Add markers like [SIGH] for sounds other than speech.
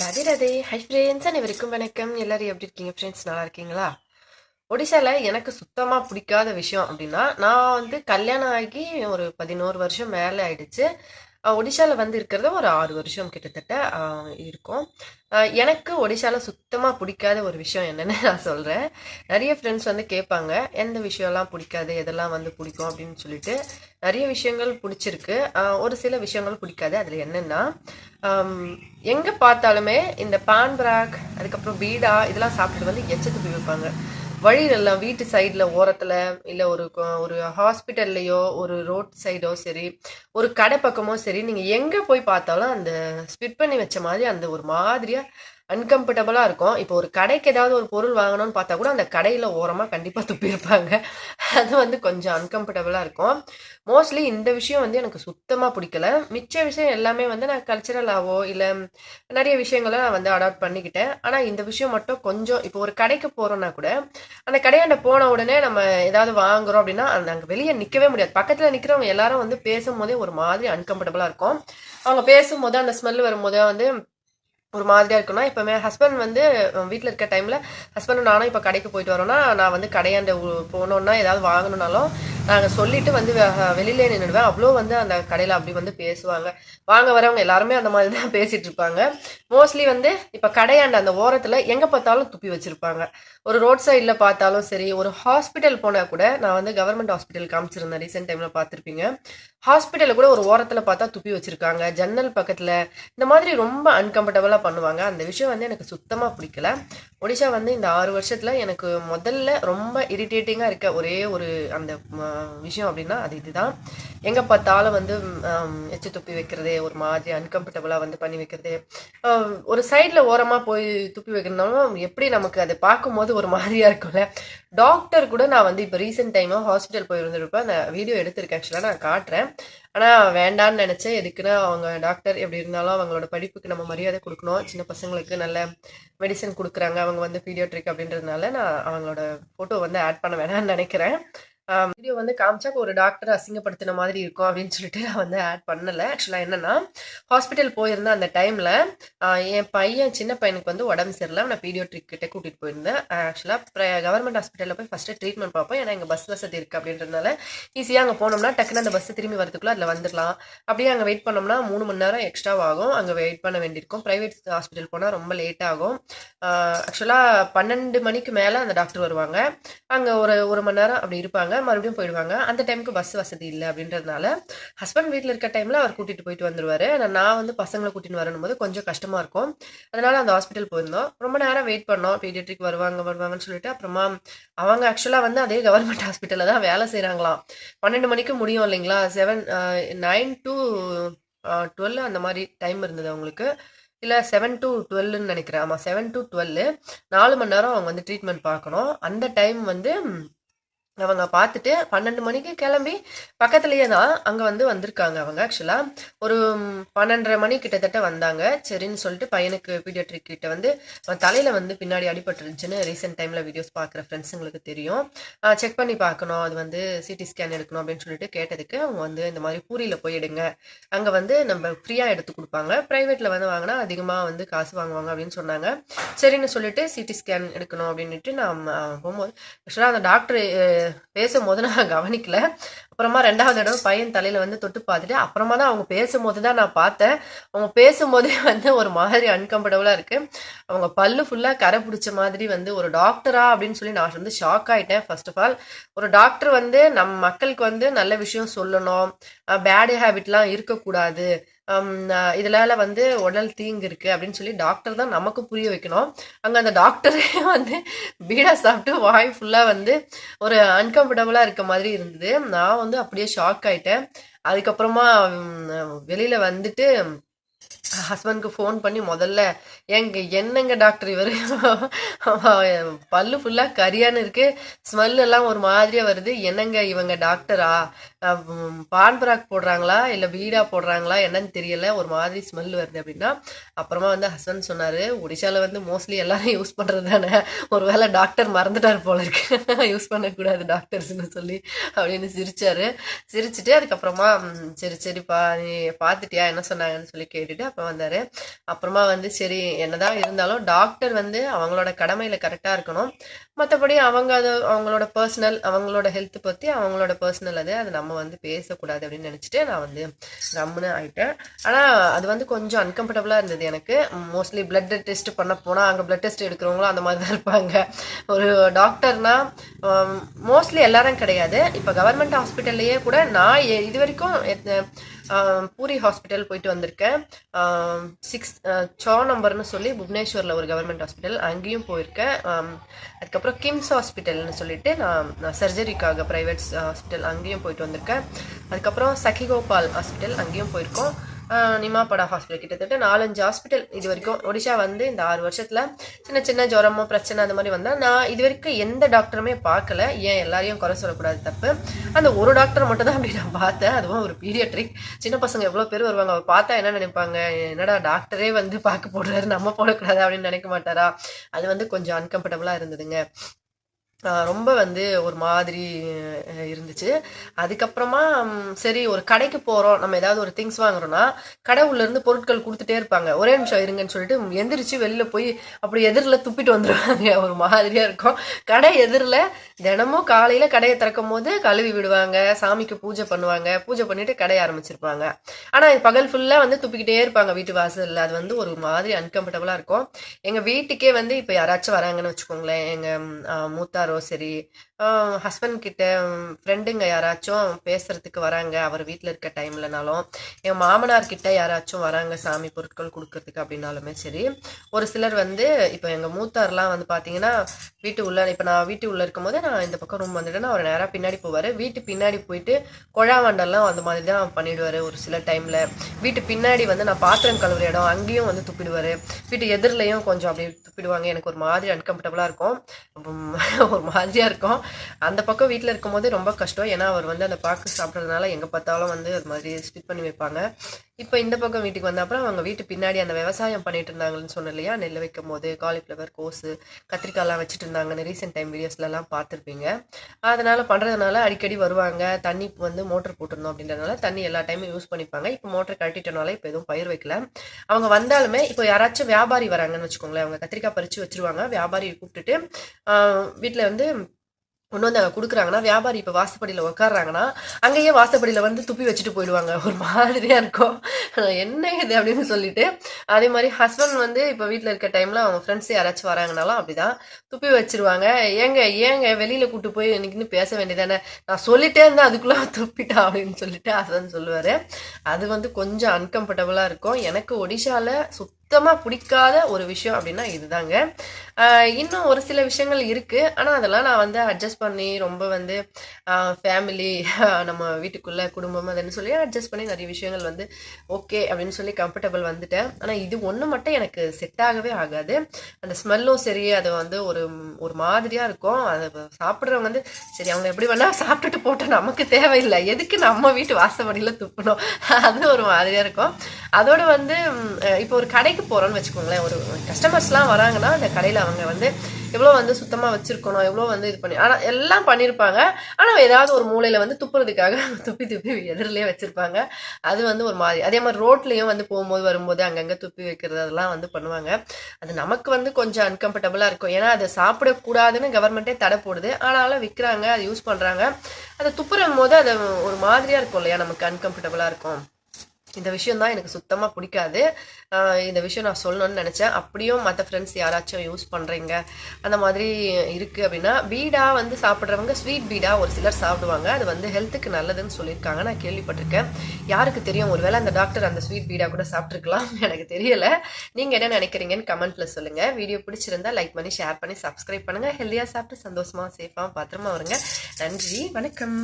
ரதி Radhe hi friends அனைவருக்கும் வணக்கம். எல்லாரும் எப்படி இருக்கீங்க ஃப்ரெண்ட்ஸ் நல்லா இருக்கீங்களா? ஒடிசால எனக்கு சுத்தமாக பிடிக்காத விஷயம் அப்படின்னா நான் வந்து கல்யாணம் ஆகி ஒரு பதினோரு வருஷம் மேலே ஆயிடுச்சு. ஒடிஷாவில் வந்து இருக்கிறது ஒரு ஆறு வருஷம் கிட்டத்தட்ட இருக்கும். எனக்கு ஒடிஷாவில் சுத்தமாக பிடிக்காத ஒரு விஷயம் என்னென்னு [LAUGHS] நான் சொல்கிறேன் நிறைய ஃப்ரெண்ட்ஸ் வந்து கேட்பாங்க எந்த விஷயம்லாம் பிடிக்காது? எதெல்லாம் வந்து பிடிக்கும்? அப்படின்னு சொல்லிட்டு. நிறைய விஷயங்கள் பிடிச்சிருக்கு. ஒரு சில விஷயங்கள் பிடிக்காது. அதில் என்னென்னா எங்கே பார்த்தாலுமே இந்த பான் பிராக் அதுக்கப்புறம் பீடா இதெல்லாம் சாப்பிட்டுட்டு வந்து எச்சத்துக்கு போய் வைப்பாங்க. வழியிலெல்லாம் வீட்டு சைடில் ஓரத்தில் இல்லை ஒரு ஒரு ஹாஸ்பிட்டல்லையோ ஒரு ரோட் சைடோ சரி ஒரு கடை பக்கமோ சரி நீங்கள் எங்கே போய் பார்த்தாலும் அந்த ஸ்பிட் பண்ணி வச்ச மாதிரி அந்த ஒரு மாதிரியாக அன்கம்ஃபர்டபுளாக இருக்கும். இப்போ ஒரு கடைக்கு ஏதாவது ஒரு பொருள் வாங்கணும்னு பார்த்தா கூட அந்த கடையில் ஓரமாக கண்டிப்பாக துப்பியிருப்பாங்க. அது வந்து கொஞ்சம் அன்கம்ஃபர்டபுளாக இருக்கும். மோஸ்ட்லி இந்த விஷயம் வந்து எனக்கு சுத்தமாக பிடிக்கல. மிச்ச விஷயம் எல்லாமே வந்து நான் கல்ச்சரலாவோ இல்லை நிறைய விஷயங்களை நான் வந்து அடாப்ட் பண்ணிக்கிட்டேன். ஆனால் இந்த விஷயம் மட்டும் கொஞ்சம் இப்போ ஒரு கடைக்கு போகிறோன்னா கூட அந்த கடையாண்ட போன உடனே நம்ம ஏதாவது வாங்குறோம் அப்படின்னா அந்த அங்கே வெளியே நிற்கவே முடியாது. பக்கத்தில் நிற்கிறவங்க எல்லாரும் வந்து பேசும்போதே ஒரு மாதிரி அன்கம்ஃபர்டபுளாக இருக்கும். அவங்க பேசும்போது அந்த ஸ்மெல் வரும்போது வந்து ஒரு மாதிரியாக இருக்கும்னா இப்போமே ஹஸ்பண்ட் வந்து வீட்டில் இருக்க டைமில் ஹஸ்பண்டும் நானும் இப்போ கடைக்கு போயிட்டு வரோன்னா நான் வந்து கடையாண்ட உ- ஏதாவது வாங்கணுன்னாலும் நாங்கள் சொல்லிட்டு வந்து வெளியிலே நின்றுடுவேன் அவ்வளோ வந்து அந்த கடையில் அப்படி வந்து பேசுவாங்க. வாங்க வரவங்க எல்லாருமே அந்த மாதிரி தான் பேசிகிட்டு இருப்பாங்க. மோஸ்ட்லி வந்து இப்போ கடையாண்ட அந்த ஓரத்தில் எங்கே பார்த்தாலும் துப்பி வச்சுருப்பாங்க. ஒரு ரோட் சைடில் பார்த்தாலும் சரி ஒரு ஹாஸ்பிட்டல் போனால் கூட நான் வந்து கவர்மெண்ட் ஹாஸ்பிட்டல் காமிச்சிருந்தேன் ரீசெண்ட் டைமில் பார்த்துருப்பீங்க. ஹாஸ்பிட்டலில் கூட ஒரு ஓரத்தில் பார்த்தா துப்பி வச்சுருக்காங்க. ஜன்னல் பக்கத்தில் இந்த மாதிரி ரொம்ப அன்கம்ஃபர்டபுளாக பண்ணுவாங்க. அந்த விஷயம் வந்து எனக்கு சுத்தமாக பிடிக்கல. ஒடிஷா வந்து இந்த ஆறு வருஷத்தில் எனக்கு முதல்ல ரொம்ப இரிட்டேட்டிங்காக இருக்க ஒரே ஒரு அந்த விஷயம் அப்படின்னா அது இதுதான். எங்கே பார்த்தாலும் வந்து எச்சு துப்பி வைக்கிறது ஒரு மாதிரி அன்கம்ஃபர்டபுளாக வந்து பண்ணி வைக்கிறது. ஒரு சைடில் ஓரமாக போய் துப்பி வைக்கிறதுனாலும் எப்படி நமக்கு அதை பார்க்கும்போது ஒரு மாதிரியாக இருக்கும்ல. டாக்டர் கூட நான் வந்து இப்போ ரீசெண்ட் டைமாக ஹாஸ்பிட்டல் போயிருந்திருப்பேன். அந்த வீடியோ எடுத்திருக்கேன். ஆக்சுவலாக நான் காட்டுறேன். ஆனால் வேண்டான்னு நினச்சேன் எதுக்குன்னா அவங்க டாக்டர் எப்படி இருந்தாலும் அவங்களோட படிப்புக்கு நம்ம மரியாதை கொடுக்கணும். சின்ன பசங்களுக்கு நல்ல மெடிசன் கொடுக்குறாங்க. அவங்க வந்து பீடியோட்ரிக் அப்படின்றதுனால நான் அவங்களோட ஃபோட்டோ வந்து ஆட் பண்ண வேணாம்னு நினைக்கிறேன். வீடியோ வந்து காமிச்சா ஒரு டாக்டர் அசிங்கப்படுத்தின மாதிரி இருக்கும் அப்படின்னு சொல்லிட்டு நான் வந்து ஆட் பண்ணலை. ஆக்சுவலாக என்னன்னா ஹாஸ்பிட்டல் போயிருந்த அந்த டைமில் என் பையன் சின்ன பையனுக்கு வந்து உடம்பு சரியில்லை. நான் பீடியோட்ரிக் கிட்டே கூட்டிகிட்டு போயிருந்தேன். ஆக்சுவலாக கவர்மெண்ட் ஹாஸ்பிட்டலில் போய் ஃபஸ்ட்டு ட்ரீட்மெண்ட் பார்ப்போம். ஏன்னா எங்கள் பஸ் வசதி இருக்குது அப்படின்றதுனால ஈஸியாக அங்கே போனோம்னா டக்குன்னு அந்த பஸ் திரும்பி வரதுக்குள்ள அதில் வந்துடலாம். அப்படியே அங்கே வெயிட் பண்ணோம்னா மூணு மணி நேரம் எக்ஸ்ட்ரா ஆகும். அங்கே வெயிட் பண்ண வேண்டியிருக்கும். ப்ரைவேட் ஹாஸ்பிட்டல் போனால் ரொம்ப லேட் ஆகும். ஆக்சுவலாக பன்னெண்டு மணிக்கு மேலே அந்த டாக்டர் வருவாங்க. அங்கே ஒரு ஒரு மணி நேரம் அப்படி இருப்பாங்க. மறுபடியும் போயிடுவாங்க. அந்த டைமுக்கு பஸ் வசதி இல்லை அப்படின்றதுனால ஹஸ்பண்ட் வீட்டில் இருக்க டைமில் அவர் கூட்டிகிட்டு போயிட்டு வந்துருவாரு. ஆனால் நான் வந்து பசங்களை கூட்டின்னு வரணும் போது கொஞ்சம் கஷ்டமாக இருக்கும். அதனால் அந்த ஹாஸ்பிட்டல் போயிருந்தோம். ரொம்ப நேரம் வெயிட் பண்ணோம். பீடியட்ரிக் வருவாங்க வருவாங்கன்னு சொல்லிட்டு அப்புறமா அவங்க ஆக்சுவலாக வந்து அதே கவர்மெண்ட் ஹாஸ்பிட்டலில் தான் வேலை செய்கிறாங்களாம் பன்னெண்டு மணிக்கு முடியும் இல்லைங்களா? செவன் நைன் டு டுவெல் அந்த மாதிரி டைம் இருந்தது அவங்களுக்கு. இல்லை செவன் டு டுவெல்னு நினைக்கிறேன். ஆமாம் செவன் டு டுவெல் நாலு மணி நேரம் அவங்க வந்து ட்ரீட்மெண்ட் பார்க்கணும். அந்த டைம் வந்து அவங்க பார்த்துட்டு பன்னெண்டு மணிக்கு கிளம்பி பக்கத்துலேயே தான் அங்கே வந்து வந்திருக்காங்க அவங்க ஆக்சுவலாக ஒரு பன்னெண்டரை மணி கிட்டத்தட்ட வந்தாங்க. சரின்னு சொல்லிட்டு பையனுக்கு பீடியாட்ரிக் கிட்ட வந்து அவன் தலையில் வந்து பின்னாடி அடிபட்டுருச்சுன்னு ரீசெண்ட் டைமில் வீடியோஸ் பார்க்குற ஃப்ரெண்ட்ஸுங்களுக்கு தெரியும். செக் பண்ணி பார்க்கணும். அது வந்து சிடி ஸ்கேன் எடுக்கணும் அப்படின்னு சொல்லிட்டு கேட்டதுக்கு அவங்க வந்து இந்த மாதிரி பூரியில் போய் எடுங்க. அங்கே வந்து நம்ம ஃப்ரீயாக எடுத்து கொடுப்பாங்க. ப்ரைவேட்டில் வந்து வாங்கினா அதிகமாக வந்து காசு வாங்குவாங்க அப்படின்னு சொன்னாங்க. சரின்னு சொல்லிட்டு சிடி ஸ்கேன் எடுக்கணும் அப்படின்ட்டு நான் போகும்போது ஆக்சுவலாக அந்த டாக்டர் பேசும்போது நான் கவனிக்கல. அப்புறமா ரெண்டாவது தடவை பையன் தலையில் வந்து தொட்டு பார்த்துட்டு அப்புறமா தான் அவங்க பேசும்போது தான் நான் பார்த்தேன். அவங்க பேசும்போதே வந்து ஒரு மாதிரி அன்கம்ஃபர்டபுளாக இருக்குது அவங்க பல்லு ஃபுல்லாக கரை பிடிச்ச மாதிரி வந்து ஒரு டாக்டரா அப்படின்னு சொல்லி நான் வந்து ஷாக் ஆயிட்டேன். ஃபர்ஸ்ட் ஆஃப் ஆல் ஒரு டாக்டர் வந்து நம்ம மக்களுக்கு வந்து நல்ல விஷயம் சொல்லணும். பேட் ஹேபிட்லாம் இருக்கக்கூடாது. இதனால வந்து உடல் தீங்கு இருக்கு அப்படின்னு சொல்லி டாக்டர் தான் நமக்கு புரிய வைக்கணும். அங்கே அந்த டாக்டரே வந்து பீடா சாப்பிட்டு வாய் ஃபுல்லாக வந்து ஒரு அன்கம்ஃபர்டபுளாக இருக்க மாதிரி இருந்தது. நான் வந்து அப்படியே ஷாக் ஆயிட்டேன். அதுக்கப்புறமா வெளியில் வெளியில வந்துட்டு ஹஸ்பண்ட்க்கு ஃபோன் பண்ணி முதல்ல எங்க என்னங்க டாக்டர் இவர்? பல்லு ஃபுல்லாக கரியான்னு இருக்கு. ஸ்மெல் எல்லாம் ஒரு மாதிரியா வருது. என்னங்க இவங்க டாக்டரா பான்பராக் போடுறாங்களா? இல்லை பீடா போடுறாங்களா? என்னன்னு தெரியல. ஒரு மாதிரி ஸ்மெல் வருது அப்படின்னா அப்புறமா வந்து ஹஸ்பண்ட் சொன்னார் ஒடிஷாவில் வந்து மோஸ்ட்லி எல்லாரும் யூஸ் பண்ணுறது தானே ஒரு வேளை டாக்டர் மறந்துட்டார் போல இருக்கு. யூஸ் பண்ணக்கூடாது டாக்டர்ஸ்னு சொல்லி அப்படின்னு சிரிச்சார். சிரிச்சுட்டு அதுக்கப்புறமா சரி சரிப்பா. நீ பார்த்துட்டியா என்ன சொன்னாங்கன்னு சொல்லி கேட்டுட்டு அப்புறம் வந்தார். அப்புறமா வந்து சரி என்னதான் இருந்தாலும் டாக்டர் வந்து அவங்களோட கடமையில் கரெக்டாக இருக்கணும். மற்றபடி அவங்க அது அவங்களோட பர்சனல் அவங்களோட ஹெல்த் பற்றி அவங்களோட பர்சனல் அது அது நம்ம வந்து பேசக்கூடாது அப்படின்னு நினச்சிட்டு நான் வந்து கம்முன்னு ஆகிட்டேன் ஆனால் அது வந்து கொஞ்சம் அன்கம்ஃபர்டபுளாக இருந்தது எனக்கு. மோஸ்ட்லி பிளட் டெஸ்ட் பண்ண போனால் அங்கே பிளட் டெஸ்ட் எடுக்கிறவங்களும் அந்த மாதிரி தான் இருப்பாங்க. ஒரு டாக்டர்னா மோஸ்ட்லி um, எல்லாரும் கிடையாது. இப்போ கவர்மெண்ட் ஹாஸ்பிட்டல்லையே கூட நான் இது வரைக்கும் um, பூரி ஹாஸ்பிட்டல் போயிட்டு வந்திருக்கேன். Um, சிக்ஸ் uh, சோ நம்பர்னு சொல்லி புவனேஸ்வரில் ஒரு கவர்மெண்ட் ஹாஸ்பிட்டல் அங்கேயும் போயிருக்கேன். அதுக்கப்புறம் கிம்ஸ் ஹாஸ்பிட்டல்னு சொல்லிட்டு நான் நான் சர்ஜரிக்காக ப்ரைவேட் ஹாஸ்பிட்டல் அங்கேயும் போயிட்டு வந்திருக்கேன். அதுக்கப்புறம் சகிகோபால் ஹாஸ்பிட்டல் அங்கேயும் போயிருக்கோம். நிமாபடா ஹாஸ்பிட்டல் கிட்டத்தட்ட நாலஞ்சு ஹாஸ்பிட்டல் இது வரைக்கும். ஒடிஷா வந்து இந்த ஆறு வருஷத்தில் சின்ன சின்ன ஜுரமோ பிரச்சனை அந்த மாதிரி வந்தால் நான் இது வரைக்கும் எந்த டாக்டருமே பார்க்கல. ஏன் எல்லாரையும் குறை சொல்லக்கூடாது தப்பு. அந்த ஒரு டாக்டர் மட்டும் தான் அப்படி நான் பார்த்தேன். அதுவும் ஒரு பீடியாட்ரிக் சின்ன பசங்க எவ்வளோ பேர் வருவாங்க அவர் பார்த்தா என்ன நினைப்பாங்க? என்னடா டாக்டரே வந்து பார்க்க போடுறாரு நம்ம போடக்கூடாது அப்படின்னு நினைக்க மாட்டாரா? அது வந்து கொஞ்சம் அன்கம்ஃபர்டபுளாக இருந்ததுங்க. ரொம்ப வந்து ஒரு மாதிரி இருந்துச்சு. அதுக்கப்புறமா சரி ஒரு கடைக்கு போகிறோம் நம்ம ஏதாவது ஒரு திங்ஸ் வாங்குறோம்னா கடை உள்ளேருந்து பொருட்கள் கொடுத்துட்டே இருப்பாங்க. ஒரே நிமிஷம் இருங்கன்னு சொல்லிட்டு எந்திரிச்சு வெளில போய் அப்படி எதிரில் துப்பிட்டு வந்துடுவாங்க ஒரு மாதிரியாக இருக்கும். கடை எதிரில் தினமும் காலையில் கடையை திறக்கும் போது கழுவி விடுவாங்க சாமிக்கு பூஜை பண்ணுவாங்க பூஜை பண்ணிட்டு கடையை ஆரம்பிச்சிருப்பாங்க. ஆனால் பகல் ஃபுல்லாக வந்து துப்பிக்கிட்டே இருப்பாங்க வீட்டு வாசலில். அது வந்து ஒரு மாதிரி அன்கம்ஃபர்டபுளாக இருக்கும். எங்கள் வீட்டுக்கே வந்து இப்போ யாராச்சும் வராங்கன்னு வச்சுக்கோங்களேன் எங்கள் மூத்தாரோ சரி ஹஸ்பண்ட் கிட்ட ஃப்ரெண்டுங்க யாராச்சும் பேசுறதுக்கு வராங்க அவர் வீட்டில் இருக்க டைம்லனாலும் என் மாமனார் கிட்ட யாராச்சும் வராங்க சாமி பொருட்கள் கொடுக்கறதுக்கு அப்படின்னாலுமே சரி ஒரு சிலர் வந்து இப்போ எங்கள் மூத்தார்லாம் வந்து பார்த்தீங்கன்னா வீட்டு உள்ள இப்போ நான் வீட்டு உள்ள இருக்கும்போது நான் இந்த பக்கம் ரூம் வந்துட்டேன்னா அவர் நேராக பின்னாடி போவார். வீட்டு பின்னாடி போயிட்டு கொழாவண்டெல்லாம் அந்த மாதிரி தான் பண்ணிடுவார் ஒரு சில டைமில் வீட்டு பின்னாடி வந்து நான் பாத்திரம் கழுவுற இடம் அங்கேயும் வந்து துப்பிடுவார். வீட்டு எதிரிலையும் கொஞ்சம் அப்படியே துப்பிடுவாங்க. எனக்கு ஒரு மாதிரி அன்கம்ஃபர்டபுளாக இருக்கும். [LAUGHS] ஒரு மாதிரியாக இருக்கும். அந்த பக்கம் வீட்டில் இருக்கும்போது ரொம்ப கஷ்டம். ஏன்னா அவர் வந்து அந்த பாக்கு சாப்பிட்றதுனால எங்கே பார்த்தாலும் வந்து அது மாதிரி ஸ்டிட் பண்ணி வைப்பாங்க. இப்போ இந்த பக்கம் வீட்டுக்கு வந்த அப்புறம் அவங்க வீட்டு பின்னாடி அந்த விவசாயம் பண்ணிட்டு இருந்தாங்கன்னு சொன்னேன் இல்லையா? நெல் வைக்கும் போது காலிஃப்ளவர் கோஸு கத்திரிக்காய்லாம் வச்சுட்டு இருந்தாங்கன்னு ரீசெண்ட் டைம் வீடியோஸ்லலாம் பார்த்துருப்பீங்க. அதனால் பண்ணுறதுனால அடிக்கடி வருவாங்க. தண்ணி வந்து மோட்டர் போட்டிருந்தோம் அப்படின்றதுனால தண்ணி எல்லா டைமும் யூஸ் பண்ணிப்பாங்க. இப்போ மோட்டர் கட்டிட்டனால இப்போ எதுவும் பயிர் வைக்கல. அவங்க வந்தாலுமே இப்போ யாராச்சும் வியாபாரி வராங்கன்னு வச்சுக்கோங்களேன். அவங்க கத்திரிக்காய் பறித்து வச்சிருவாங்க. வியாபாரி கூப்பிட்டுட்டு வீட்டில் வந்து கொண்டு வந்து அங்கே கொடுக்குறாங்கன்னா வியாபாரி இப்போ வாசப்படியில் உட்காடுறாங்கன்னா அங்கேயே வாசப்படியில் வந்து துப்பி வச்சுட்டு போயிடுவாங்க. ஒரு மாதிரியாக இருக்கும். என்ன இது அப்படின்னு சொல்லிட்டு. அதே மாதிரி ஹஸ்பண்ட் வந்து இப்போ வீட்டில் இருக்க டைமில் அவங்க ஃப்ரெண்ட்ஸ் யாராச்சும் வராங்கனாலும் அப்படிதான் துப்பி வச்சிருவாங்க. ஏங்க ஏங்க வெளியில் கூட்டு போய் இன்னைக்குன்னு பேச வேண்டியதானே? நான் சொல்லிட்டே இருந்தேன் அதுக்குள்ளே துப்பிட்டா அப்படின்னு சொல்லிட்டு ஹஸ்பண்ட் சொல்லுவார். அது வந்து கொஞ்சம் அன்கம்ஃபர்டபுளாக இருக்கும். எனக்கு ஒடிஷாவில் சுத்தமாக பிடிக்காத ஒரு விஷயம் அப்படின்னா இதுதாங்க. இன்னும் ஒரு சில விஷயங்கள் இருக்குது ஆனால் அதெல்லாம் நான் வந்து அட்ஜஸ்ட் பண்ணி ரொம்ப வந்து ஃபேமிலி நம்ம வீட்டுக்குள்ளே குடும்பம் அதுன்னு சொல்லி அட்ஜஸ்ட் பண்ணி நிறைய விஷயங்கள் வந்து ஓகே அப்படின்னு சொல்லி கம்ஃபர்டபுள் வந்துட்டேன். ஆனால் இது ஒன்று மட்டும் எனக்கு செட் ஆகவே ஆகாது. அந்த ஸ்மெல்லும் சரி அது வந்து ஒரு ஒரு மாதிரியாக இருக்கும். அதை சாப்பிட்றவங்க வந்து சரி அவங்க எப்படி வேணால் சாப்பிட்டுட்டு போட்டோம் நமக்கு தேவையில்லை. எதுக்கு நம்ம வீட்டு வாசப்படியில் துப்பணும்? அது ஒரு மாதிரியாக இருக்கும். அதோடு வந்து இப்போ ஒரு கடைக்கு போகிறோன்னு வச்சுக்கோங்களேன். ஒரு கஸ்டமர்ஸ்லாம் வராங்கன்னா அந்த கடையில் அவங்க வந்து எவ்வளோ வந்து சுத்தமாக வச்சுருக்கணும் எவ்வளோ வந்து இது பண்ணி ஆனால் எல்லாம் பண்ணியிருப்பாங்க ஆனால் ஏதாவது ஒரு மூலையில் வந்து துப்புறதுக்காக துப்பி துப்பி எதிரிலே வச்சுருப்பாங்க. அது வந்து ஒரு மாதிரி. அதே மாதிரி ரோட்லேயும் வந்து போகும்போது வரும்போது அங்கங்கே துப்பி வைக்கிறது அதெல்லாம் வந்து பண்ணுவாங்க. அது நமக்கு வந்து கொஞ்சம் அன்கம்ஃபர்டபுளாக இருக்கும். ஏன்னா அதை சாப்பிடக்கூடாதுன்னு கவர்மெண்ட்டே தடை போடுது. ஆனாலும் விற்கிறாங்க அது யூஸ் பண்ணுறாங்க அதை துப்புறும் போது அது ஒரு மாதிரியாக இருக்கும் இல்லையா? நமக்கு அன்கம்ஃபர்டபுளாக இருக்கும். இந்த விஷயம் தான் எனக்கு சுத்தமாக பிடிக்காது. இந்த விஷயம் நான் சொல்லணும்னு நினச்சேன். அப்படியும் மற்ற ஃப்ரெண்ட்ஸ் யாராச்சும் யூஸ் பண்ணுறீங்க அந்த மாதிரி இருக்குது அப்படின்னா பீடா வந்து சாப்பிட்றவங்க ஸ்வீட் பீடா ஒரு சிலர் சாப்பிடுவாங்க. அது வந்து ஹெல்த்துக்கு நல்லதுன்னு சொல்லியிருக்காங்க. நான் கேள்விப்பட்டிருக்கேன். யாருக்கு தெரியும்? ஒருவேளை அந்த டாக்டர் அந்த ஸ்வீட் பீடா கூட சாப்பிட்ருக்கலாம் [LAUGHS] எனக்கு தெரியலை. நீங்கள் என்ன நினைக்கிறீங்கன்னு கமெண்ட்டில் சொல்லுங்கள் வீடியோ பிடிச்சிருந்தா லைக் பண்ணி ஷேர் பண்ணி சப்ஸ்கிரைப் பண்ணுங்கள் ஹெல்த்தியாக சாப்பிட்டு சந்தோஷமாக சேஃபாக பத்திரமா வருங்க. நன்றி. வணக்கம்.